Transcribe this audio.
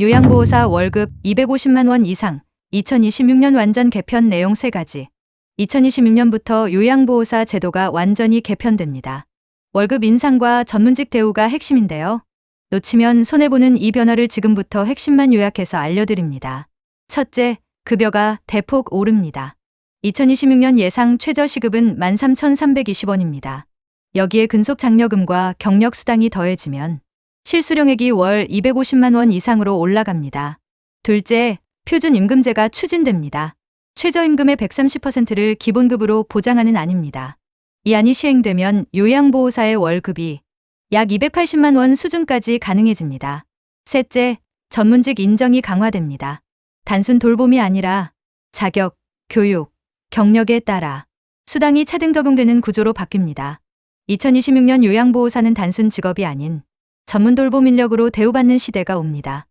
요양보호사 월급 250만 원 이상 2026년 완전 개편 내용 3가지 2026년부터 요양보호사 제도가 완전히 개편됩니다. 월급 인상과 전문직 대우가 핵심인데요. 놓치면 손해보는 이 변화를 지금부터 핵심만 요약해서 알려드립니다. 첫째, 급여가 대폭 오릅니다. 2026년 예상 최저 시급은 13,320원입니다. 여기에 근속 장려금과 경력 수당이 더해지면 실수령액이 월 250만 원 이상으로 올라갑니다. 둘째, 표준 임금제가 추진됩니다. 최저임금의 130%를 기본급으로 보장하는 안입니다. 이 안이 시행되면 요양보호사의 월급이 약 280만 원 수준까지 가능해집니다. 셋째, 전문직 인정이 강화됩니다. 단순 돌봄이 아니라 자격, 교육, 경력에 따라 수당이 차등 적용되는 구조로 바뀝니다. 2026년 요양보호사는 단순 직업이 아닌 전문 돌봄 인력으로 대우받는 시대가 옵니다.